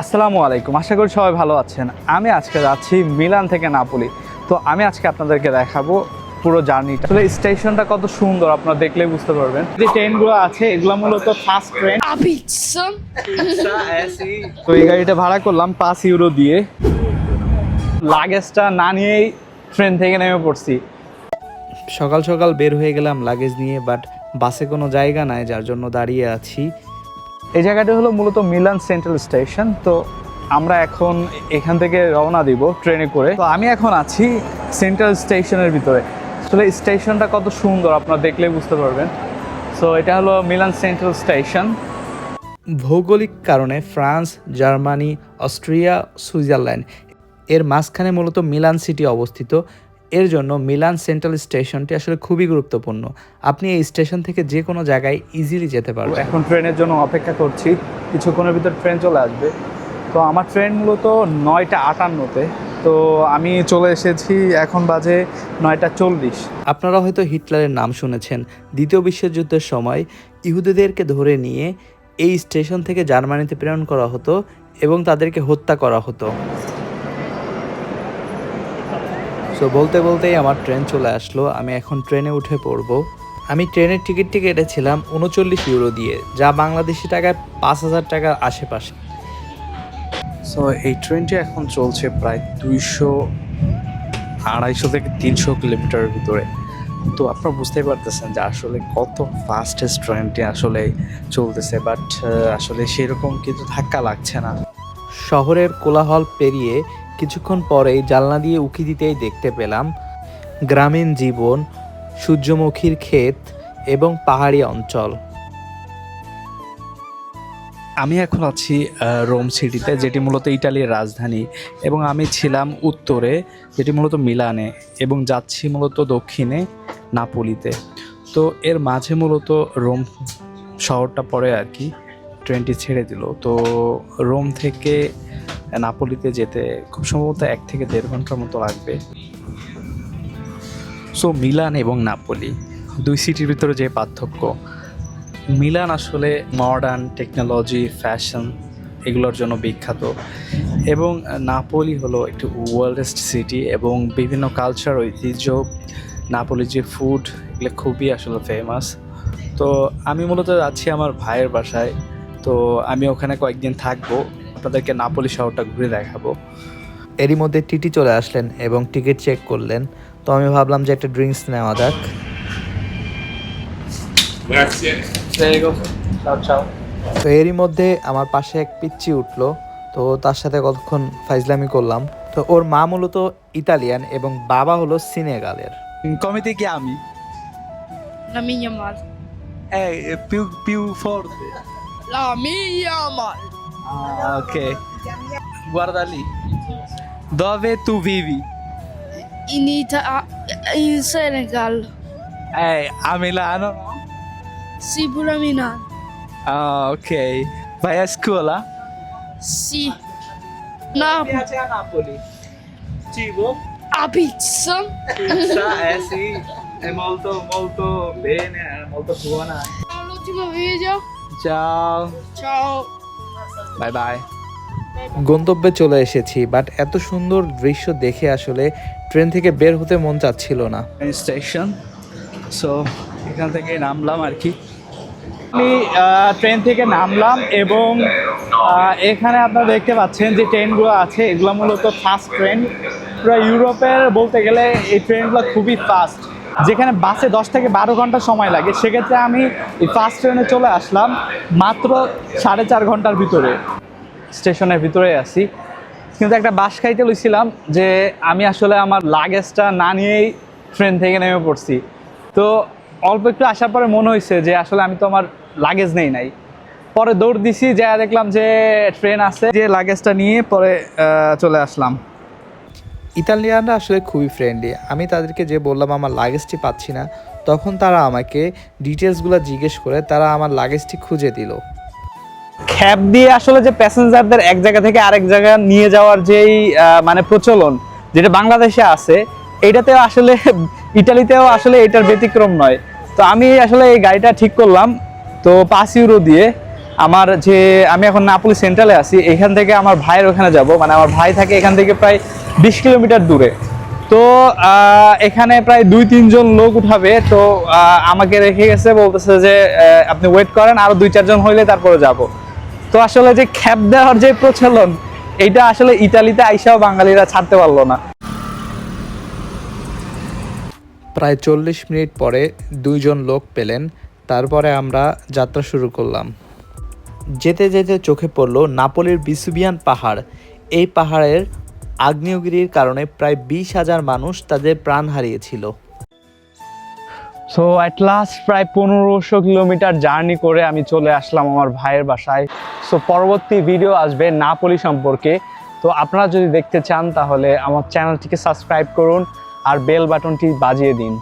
আসসালামু আলাইকুম। আশা করি সবাই ভালো আছেন। আমি আজকে যাচ্ছি মিলান থেকে নাপোলি। তো আমি আজকে আপনাদেরকে দেখাবো পুরো জার্নিটা। আসলে স্টেশনটা কত সুন্দর আপনারা দেখলেই বুঝতে পারবেন। যে ট্রেনগুলো আছে এগুলো মূলত ফার্স্ট ট্রেন তো এই গাড়িটা ভাড়া করলাম পাঁচ ইউরো দিয়ে। লাগেজটা না নিয়েই ট্রেন থেকে নেমে পড়ছি। সকাল সকাল বের হয়ে গেলাম লাগেজ নিয়ে বাট বাসে কোনো জায়গা নাই যার জন্য দাঁড়িয়ে আছি। এই জায়গাটা হলো মূলত মিলান সেন্ট্রাল স্টেশন। তো আমরা এখন এখান থেকে রওনা দিব ট্রেনে করে। তো আমি এখন আছি সেন্ট্রাল স্টেশনের ভিতরে। আসলে স্টেশনটা কত সুন্দর, আপনারা দেখলেই বুঝতে পারবেন। সো এটা হলো মিলান সেন্ট্রাল স্টেশন। ভৌগোলিক কারণে ফ্রান্স, জার্মানি, অস্ট্রিয়া, সুইজারল্যান্ড, এর মাঝখানে মূলত মিলান সিটি অবস্থিত। এর জন্য মিলান সেন্ট্রাল স্টেশনটি আসলে খুবই গুরুত্বপূর্ণ। আপনি এই স্টেশন থেকে যে কোনো জায়গায় ইজিলি যেতে পারবেন। এখন ট্রেনের জন্য অপেক্ষা করছি। কিছুক্ষণের ভিতর ট্রেন চলে আসবে। তো আমার ট্রেন মূলত নয়টা আটান্নতে। তো আমি চলে এসেছি এখন বাজে নয়টা চল্লিশ। আপনারা হয়তো হিটলারের নাম শুনেছেন। দ্বিতীয় বিশ্বযুদ্ধের সময় ইহুদিদেরকে ধরে নিয়ে এই স্টেশন থেকে জার্মানিতে প্রেরণ করা হতো এবং তাদেরকে হত্যা করা হতো। সো বলতে বলতেই আমার ট্রেন চলে আসলো। আমি এখন ট্রেনে উঠে পড়ব। আমি ট্রেনের টিকিটটি কেটেছিলাম উনচল্লিশ ইউরো দিয়ে, যা বাংলাদেশি টাকায় পাঁচ হাজার টাকার আশেপাশে। সো এই ট্রেনটি এখন চলছে প্রায় দুইশো আড়াইশো থেকে তিনশো কিলোমিটারের ভিতরে। তো আপনারা বুঝতেই পারতেছেন যে আসলে কত ফাস্টেস্ট ট্রেনটি আসলে চলতেছে বাট আসলে সেরকম কিন্তু ধাক্কা লাগছে না। শহরের কোলাহল পেরিয়ে কিছুক্ষণ পরেই জানলা দিয়ে উকি দিতেই দেখতে পেলাম গ্রামীণ জীবন, সূর্যমুখীর ক্ষেত এবং পাহাড়ি অঞ্চল। আমি এখন আছি রোম সিটিতে, যেটি মূলত ইটালির রাজধানী, এবং আমি ছিলাম উত্তরে, যেটি মূলত মিলানে, এবং যাচ্ছি মূলত দক্ষিণে, নাপোলিতে। তো এর মাঝে মূলত রোম শহরটা পড়ে আর কি, ট্রেনটি ছেড়ে দিল। তো রোম থেকে নাপোলিতে যেতে খুব সম্ভবত এক থেকে দেড় ঘণ্টার মতো লাগবে। সো মিলান এবং নাপোলি, দুই সিটির ভিতরে যে পার্থক্য। মিলান আসলে মডার্ন টেকনোলজি ফ্যাশন এগুলোর জন্য বিখ্যাত। এবং নাপোলি হলো একটি ওয়ার্ল্ডেস্ট সিটি এবং বিভিন্ন কালচার ঐতিহ্য। নাপোলির যে ফুড এগুলো খুবই আসলে ফেমাস তো আমি মূলত যাচ্ছি আমার ভাইয়ের বাসায়। তো আমি ওখানে কয়েকদিন থাকব। আপনাদেরকে নাপোলি শহরটা ঘুরে দেখাবো। এরই মধ্যে টিটি চলে আসলেন এবং টিকিট চেক করলেন। তো আমি ভাবলাম যে একটা ড্রিঙ্কস নেওয়া যাক। তো এরই মধ্যে আমার পাশে এক পিচ্চি উঠল। তো তার সাথে কতক্ষণ ফাইজলামি করলাম। তো ওর মা মূলত ইতালিয়ান এবং বাবা হলো সিনেগালের। কমিটি কি আমি La mia mal. পিউ পিউ ফোর্তে La mia mal. Ah, ok. Guarda lì. Dove tu vivi? In Ita- in Senegal. Eh, a Milano, no? Sì, pure a Milano. Ah, ok. Vai a scuola? Sì. Napoli. piace a Napoli? Cibo? A pizza. Pizza, eh sì. È molto, molto bene, è molto buona. All'ultimo video. Ciao. Ciao. Bye bye গন্তব্যে চলে এসেছি but এত সুন্দর দৃশ্য দেখে আসলে train থেকে বের হতে মন চাচ্ছিল না। স্টেশন সো এখান থেকে নামলাম আর কি। আমি ট্রেন থেকে নামলাম এবং আহ, এখানে আপনারা দেখতে পাচ্ছেন যে ট্রেনগুলো আছে এগুলো মূলত ফাস্ট ট্রেন পুরো ইউরোপের বলতে গেলে এই ট্রেনগুলো খুবই ফাস্ট যেখানে বাসে দশ থেকে বারো ঘণ্টা সময় লাগে, সেক্ষেত্রে আমি ফাস্ট ট্রেনে চলে আসলাম মাত্র সাড়ে চার ঘণ্টার ভিতরে। স্টেশনের ভিতরে আছি। কিন্তু একটা বাস খাইতে লইছিলাম যে আমি আসলে আমার লাগেজটা না নিয়েই ট্রেন থেকে নেমে পড়ছি। তো অল্প একটু আসার পরে মনে হয়েছে যে আসলে আমি তো আমার লাগেজ নেই নাই। পরে দৌড় দিছি যা দেখলাম যে ট্রেন আছে, যে লাগেজটা নিয়ে পরে চলে আসলাম। ইতালিয়ানরা আসলে খুবই ফ্রেন্ডলি আমি তাদেরকে যে বললাম, আমার লাগেজটি পাচ্ছি না, তখন তারা আমাকে ডিটেলসগুলো জিজ্ঞেস করে তারা আমার লাগেজটি খুঁজে দিল। খ্যাপ দিয়ে আসলে যে প্যাসেঞ্জারদের এক জায়গা থেকে আরেক জায়গা নিয়ে যাওয়ার যেই মানে প্রচলন যেটা বাংলাদেশে আছে, এটাতেও আসলে ইটালিতেও আসলে এটার ব্যতিক্রম নয়। তো আমি আসলে এই গাড়িটা ঠিক করলাম। তো পাঁচ ইউরো দিয়ে আমার যে, আমি এখন নাপুলি সেন্ট্রালে আছি, এখান থেকে আমার ভাইয়ের ওখানে যাব। মানে আমার ভাই থাকে এখান থেকে প্রায় বিশ কিলোমিটার দূরে। তো এখানে প্রায় দুই তিনজন লোক উঠাবে। তো আমাকে রেখে গেছে, বলতেছে যে আপনি ওয়েট করেন, আরও দুই চারজন হইলে তারপরে যাব। তো আসলে যে খ্যাপ দেওয়ার যে প্রচলন এইটা আসলে ইতালিতে আইসাও বাঙালিরা ছাড়তে পারল না। প্রায় চল্লিশ মিনিট পরে দুইজন লোক পেলেন। তারপরে আমরা যাত্রা শুরু করলাম। যেতে যেতে চোখে পড়ল নাপোলির বিসুবিয়ান পাহাড়। এই পাহাড়ের আগ্নেয়গিরির কারণে প্রায় বিশ হাজার মানুষ তাদের প্রাণ হারিয়েছিল। সো অ্যাট লাস্ট প্রায় পনেরোশো কিলোমিটার জার্নি করে আমি চলে আসলাম আমার ভাইয়ের বাসায়। সো পরবর্তী ভিডিও আসবে নাপোলি সম্পর্কে। তো আপনারা যদি দেখতে চান, তাহলে আমার চ্যানেলটিকে সাবস্ক্রাইব করুন আর বেল বাটনটি বাজিয়ে দিন।